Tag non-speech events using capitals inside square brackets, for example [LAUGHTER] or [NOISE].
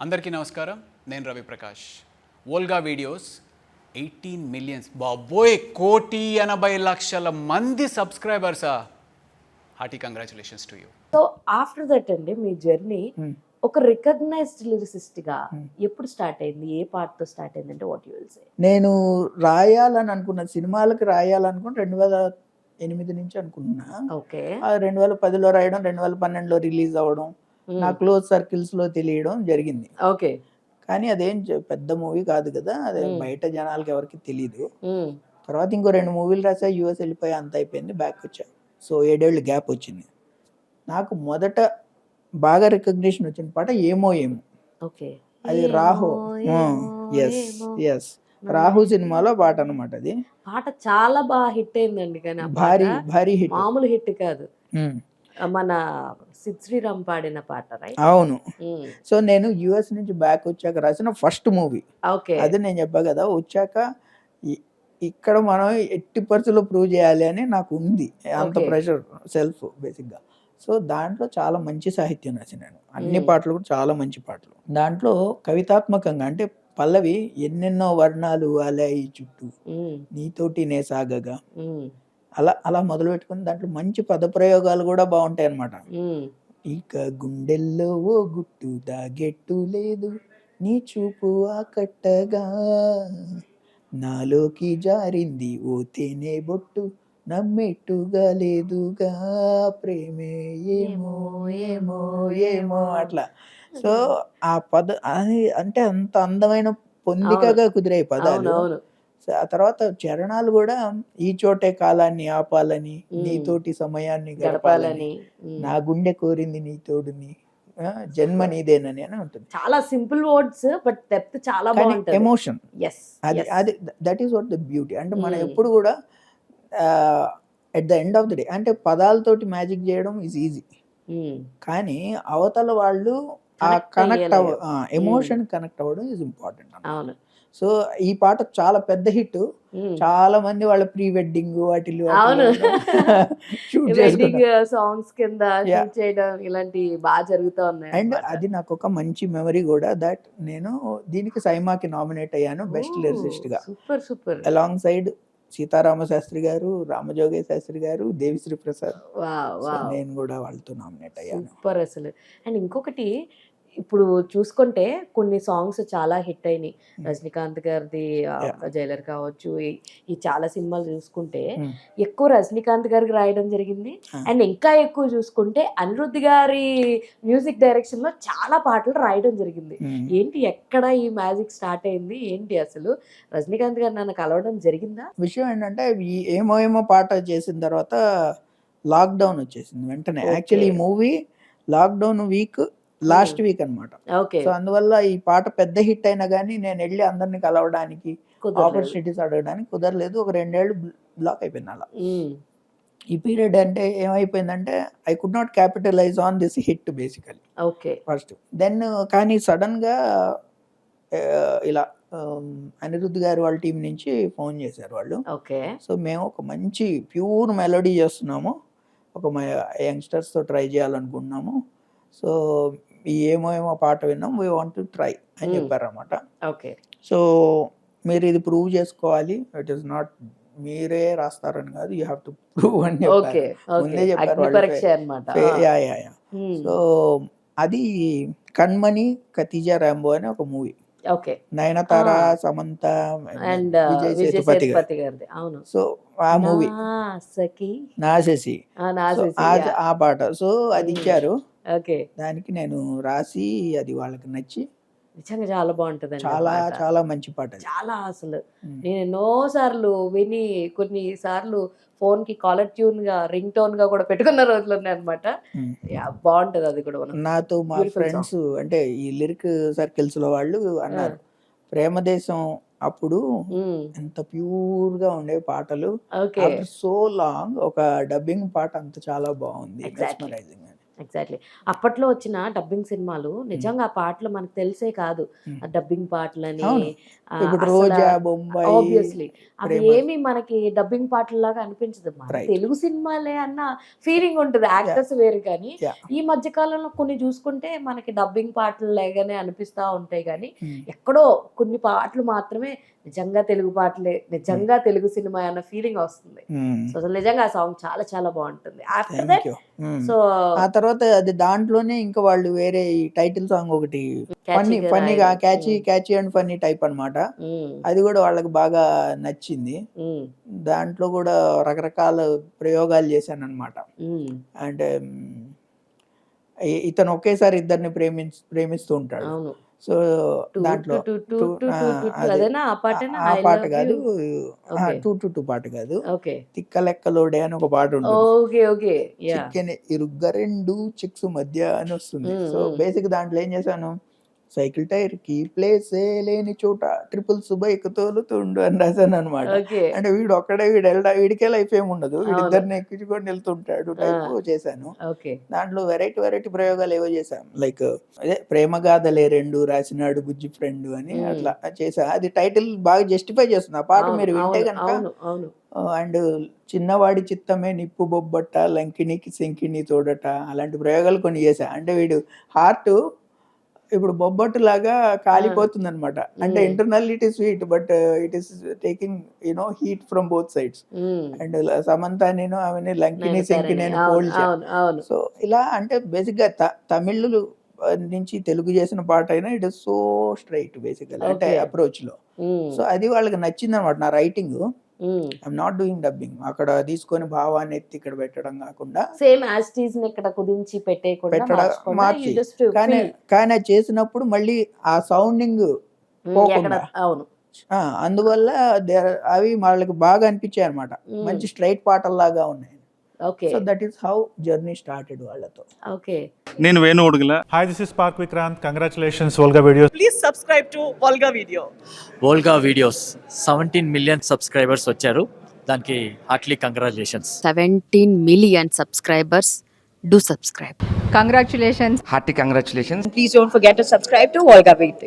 అందరికీ నమస్కారం. నేను Ravi Prakash. Volga videos eighteen millions. బాబోయ్ కోటి ఎనభై లక్షల మంది సబ్స్క్రైబర్సా. Hearty congratulations to you. So after that అండి మీ జర్నీ ఒక రికగ్నైజ్డ్ లిరిసిస్ట్గా ఎప్పుడు స్టార్ట్ అయింది? ఏ పార్ట్తో స్టార్ట్ అయింది అంటే వాట్ యూ విల్ సే. నేను రాయాలని అనుకున్న. సినిమాలకు రాయాలనుకుని రెండు వేల ఎనిమిది నుంచి అనుకున్నా. ఓకే. ఆ రెండు వేల పదిలో రాయడం రెండు వేల పన్నెండులో రిలీజ్ అవ్వడం నా క్లోజ్ సర్కిల్స్లో తెలియడం జరిగింది. ఓకే. కానీ అదేం పెద్ద మూవీ కాదు కదా అదే. బయట జనాలకి ఎవరికి తెలియదు తర్వాత ఇంకో రెండు మూవీలు రాసా యూఎస్ వెళ్ళిపోయి అంత అయిపోయింది బ్యాక్ వచ్చా. సో ఏడేళ్ళు గ్యాప్ వచ్చింది. నాకు మొదట బాగా రికగ్నిషన్ వచ్చిన పాట ఏమో ఏమో. ఓకే. అది రాహు. ఎస్ ఎస్ రాహు సినిమాలో పాట అనమాట అది. పాట చాలా బాగా హిట్ అయిందండి కానీ భారీ భారీ హిట్. మామూలు హిట్ కాదు. మన సిద్ శ్రీరామ్ పాడిన పాట రైట్ అవును. సో నేను యుఎస్ నుంచి బ్యాక్ వచ్చాక రాసిన ఫస్ట్ మూవీ ఓకే. అది నేను చెప్పా కదా వచ్చాక ఇక్కడ మనం ఎట్టి పరిస్థితుల్లో ప్రూవ్ చేయాలి అని నాకు ఉంది. అంత. ప్రెషర్ సెల్ఫ్ బేసిక్గా సో దాంట్లో చాలా మంచి సాహిత్యం రాసినాను అన్ని. పాటలు కూడా చాలా మంచి పాటలు. దాంట్లో కవితాత్మకంగా అంటే పల్లవి ఎన్నెన్నో వర్ణాలు అలాయి చుట్టూ నీతోటి నే సాగగా. అలా అలా మొదలు పెట్టుకుని దాంట్లో మంచి పదప్రయోగాలు కూడా బాగుంటాయి అన్నమాట ఇక గుండెల్లో ఓ గుట్టు దాగెట్టు లేదు నీ చూపు ఆకట్టగా నాలోకి జారింది ఓ తేనె బొట్టు నమ్మెట్టుగా లేదుగా. ప్రేమే ఏమో ఏమో ఏమో అట్లా. సో ఆ పద అంటే అంత అందమైన పొందికగా కుదిరే పదాలు. ఆ తర్వాత చరణాలు కూడా ఈ చోటే కాలాన్ని ఆపాలని. నీతోటి సమయాన్ని గడపాలని. నా గుండె కోరింది నీ తోడుని జన్మ [LAUGHS] నీదేనని అని ఉంటుంది. చాలా సింపుల్ వర్డ్స్ బట్ డెప్త్ చాలా బాగుంటది. ఎమోషన్. ఎస్ అది అది that is what the beauty అంటే మనం. ఎప్పుడు కూడా at the end of the day అంటే పదాలతోటి మ్యాజిక్ చేయడం ఈజ్ ఈజీ కానీ అవతల వాళ్ళు ఆ కనెక్ట్ అవ. ఎమోషన్ కనెక్ట్ అవ్వడం ఈజ్ ఇంపార్టెంట్ అవును. సో ఈ పాట చాలా పెద్ద హిట్. చాలా మంది వాళ్ళ ప్రీ వెడ్డింగ్ వాటిలో అవును. [LAUGHS] షూట్ వెడ్డింగ్ సాంగ్స్ కింద చేయడం ఇలాంటి బాగా జరుగుతూ ఉన్నాయి అండ్. అది నాకు ఒక మంచి మెమరీ కూడా దట్ నేను దీనికి సైమాకి నామినేట్ అయ్యాను best లిరిసిస్ట్గా super super. Along side Sitarama Sastry garu Ramajoge Sastry గారు దేవిశ్రీ ప్రసాద్. నేను కూడా వాళ్ళతో నామినేట్ అయ్యాను. సూపర్ అసలు. అండ్ ఇంకొకటి ఇప్పుడు చూసుకుంటే కొన్ని సాంగ్స్ చాలా హిట్ అయినాయి రజనీకాంత్ గారిది. జైలర్ కావచ్చు ఈ- చాలా సినిమాలు చూసుకుంటే. ఎక్కువ రజనీకాంత్ గారికి రాయడం జరిగింది. అండ్ ఇంకా ఎక్కువ చూసుకుంటే అనిరుద్ధ్ గారి మ్యూజిక్ డైరెక్షన్లో చాలా పాటలు రాయడం జరిగింది. ఏంటి ఎక్కడ ఈ మ్యాజిక్ స్టార్ట్ అయింది ఏంటి అసలు రజనీకాంత్ గారు నన్ను కలవడం జరిగిందా విషయం ఏంటంటే ఈ ఏమో ఏమో పాట చేసిన తర్వాత లాక్డౌన్ వచ్చేసింది వెంటనే. Actually movie lockdown week last week అన్నమాట. ఓకే. సో అందువల్ల ఈ పాట పెద్ద హిట్ అయినా కానీ నేను వెళ్ళి అందరిని కలవడానికి ఆపర్చునిటీస్ అడగడానికి కుదరలేదు. ఒక రెండేళ్ళు బ్లాక్ అయిపోయింది అలా. ఈ పీరియడ్ అంటే ఏమైపోయిందంటే I could not capitalize on this hit basically. Okay. First. Then కానీ సడన్గా ఇలా అనిరుద్ధ్ గారు వాళ్ళ టీం నుంచి ఫోన్ చేశారు వాళ్ళు. ఓకే. సో మేము ఒక మంచి ప్యూర్ మెలోడీ చేస్తున్నాము. ఒక యంగ్స్టర్స్తో ట్రై చేయాలనుకుంటున్నాము. సో ఈ ఏమో ఏమో పాట విన్నాం వీ వాంట్ టు ట్రై అని Hmm. చెప్పారన్నమాట. ఓకే. సో మీరు ఇది ప్రూవ్ చేసుకోవాలి. ఇట్ ఈస్ నాట్ మీరే రాస్తారని కాదు యూ హ్యావ్ టు ప్రూవ్ అని ఓకే చెప్పారు ముందే చెప్పారు యా యా యా. సో అది కణ్మణి కతిజా రాంబో అనే ఒక movie. Okay. Nayanthara. Samantha and Vijay Sethupathi garu. Sethupathi గారిది. అవును. సో ఆ మూవీ. నా సఖి నాసేసి. ఆ పాట. సో అది Hmm. ఇచ్చారు. ఓకే. దానికి నేను రాసి అది వాళ్ళకి నచ్చి నిజంగా చాలా బాగుంటది చాలా చాలా మంచి పాట చాలా అసలు. నేను ఎన్నో సార్లు విని కొన్ని సార్లు ఫోన్కి కాలర్ ట్యూన్గా రింగ్ టోన్గా కూడా పెట్టుకున్న రోజులు ఉన్నాయి అనమాట. బాగుంటది అది కూడా నాతో మా ఫ్రెండ్స్ అంటే ఈ లిరిక్ సర్కిల్స్లో వాళ్ళు అన్నారు ప్రేమదేశం అప్పుడు. ఎంత ప్యూర్గా ఉండే పాటలు. ఓకే. సో లాంగ్ ఒక డబ్బింగ్ పాట అంత చాలా బాగుంది. ఎగ్జాక్ట్లీ అప్పట్లో వచ్చిన డబ్బింగ్ సినిమాలు నిజంగా ఆ పాటలు మనకు తెలిసే కాదు. ఆ డబ్బింగ్ పాటలని రోజా బొంబాయి ఆబ్వియస్లీ అవి. ఏమి మనకి డబ్బింగ్ పాటల్లాగా అనిపించదు. తెలుగు సినిమాలే అన్న ఫీలింగ్ ఉంటుంది యాక్టర్స్ వేరు కానీ. ఈ మధ్య కాలంలో కొన్ని చూసుకుంటే మనకి డబ్బింగ్ పాటలు లేగానే అనిపిస్తా ఉంటాయి కానీ. ఎక్కడో కొన్ని పాటలు మాత్రమే నిజంగా తెలుగు పాటలే నిజంగా తెలుగు సినిమా అన్న ఫీలింగ్ వస్తుంది. Hmm. సో అసలు నిజంగా ఆ సాంగ్ చాలా చాలా బాగుంటుంది. After thank that you Hmm. So ఆ తర్వాత అది దాంట్లోనే ఇంకా వాళ్ళు వేరే ఈ టైటిల్ సాంగ్ ఒకటి ఫన్నీ ఫన్నీగా catchy catchy and funny type అన్నమాట. అది కూడా వాళ్ళకి బాగా నచ్చింది. దాంట్లో కూడా రకరకాల ప్రయోగాలు చేశాను అనమాట అంటే ఇతను ఒకేసారి ఇద్దరిని ప్రేమించి ప్రేమిస్తూ ఉంటాడు. సో దాంట్లో ఆ, పాట కాదు. టూ టు టూ పాట కాదు. తిక్క లెక్కలోడే అని ఒక పాట ఉంటుంది. చికెన్ ఇరుగ్గ రెండు చిక్స్ మధ్య అని వస్తుంది. సో. బేసిక్ దాంట్లో ఏం చేశాను? సైకిల్ టైర్కి ప్లేస్ లేని చోట ట్రిపుల్స్ బైక్ తోలుతుండు అని రాశాను అనమాట అంటే వీడు ఒక్కడే వీడు వెళ్ళడా వీడికే లైఫ్ ఏమి ఉండదు. వీడిద్దరిని ఎక్కించుకొని వెళ్తుంటాడు టైప్ చేశాను. దాంట్లో వెరైటీ వెరైటీ ప్రయోగాలు ఏవో చేశాను లైక్ అదే ప్రేమ గాథలే రెండు రాసినాడు బుజ్జి ఫ్రెండ్ అని. అట్లా చేశా. అది టైటిల్ బాగా జస్టిఫై చేస్తుంది. ఆ పాట మీరు వింటే కనుక అండ్ చిన్నవాడి చిత్తమే నిప్పు బొబ్బట్ట లంకినికి శంకిని తోడట అలాంటి ప్రయోగాలు కొన్ని చేశా. అంటే వీడు హార్ట్ ఇప్పుడు బొబ్బట్టు లాగా కాలిపోతుంది అనమాట అంటే. Internal it is sweet but it is taking you know heat from both sides. And Samantha నేను ఆమెని లంకిని శంకి నేను సో ఇలా అంటే బేసిక్గా త- తమిళ్ నుంచి తెలుగు చేసిన పాట అయినా it is so straight basically అంటే. అప్రోచ్లో సో అది వాళ్ళకి నచ్చింది అనమాట నా writing. I'm not doing dubbing అక్కడ తీసుకొని భావాన్ని ఎత్తి ఇక్కడ పెట్టడం కాకుండా సేమ్ యాస్టీస్ ఇక్కడ కుదించి పెట్టేయకుండా మార్చకుండా మార్చి. కానీ. కానీ అది చేసినప్పుడు మళ్ళీ ఆ సౌండింగ్ పోకుండా. అవును అందువల్ల అవి వాళ్ళకి బాగా అనిపించాయి అనమాట మంచి స్ట్రైట్ పాటల్లాగా ఉన్నాయి okay so how journey started వాళ్ళతో. ఓకే నేను Venu hi this is Volga videos please subscribe to video Volga videos 17 million subscribers వచ్చారు. దానికి heartly congratulations 17 million subscribers do subscribe congratulations heartly congratulations please don't forget to subscribe to Volga video